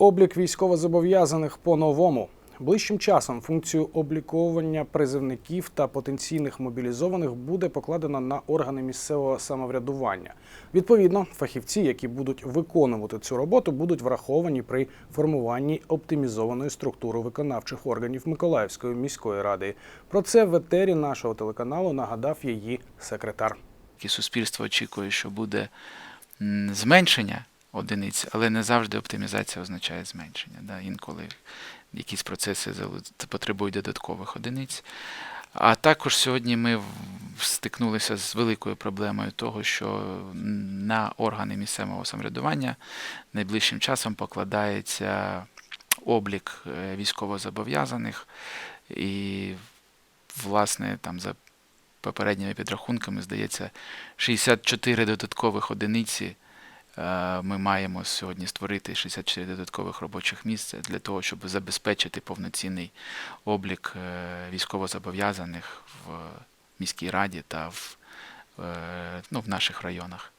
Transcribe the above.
Облік військовозобов'язаних по-новому. Ближчим часом функцію обліковування призивників та потенційних мобілізованих буде покладено на органи місцевого самоврядування. Відповідно, фахівці, які будуть виконувати цю роботу, будуть враховані при формуванні оптимізованої структури виконавчих органів Миколаївської міської ради. Про це в етері нашого телеканалу нагадав її секретар. і суспільство очікує, що буде зменшення одиниць, але не завжди оптимізація означає зменшення. Да? Інколи якісь процеси потребують додаткових одиниць. А також сьогодні ми стикнулися з великою проблемою того, що на органи місцевого самоврядування найближчим часом покладається облік е, військовозобов'язаних і, власне, там за попередніми підрахунками, здається, 64 додаткових одиниці ми маємо сьогодні створити 64 додаткових робочих місць для того, щоб забезпечити повноцінний облік е, військовозобов'язаних в міській раді та в, е, ну, в наших районах.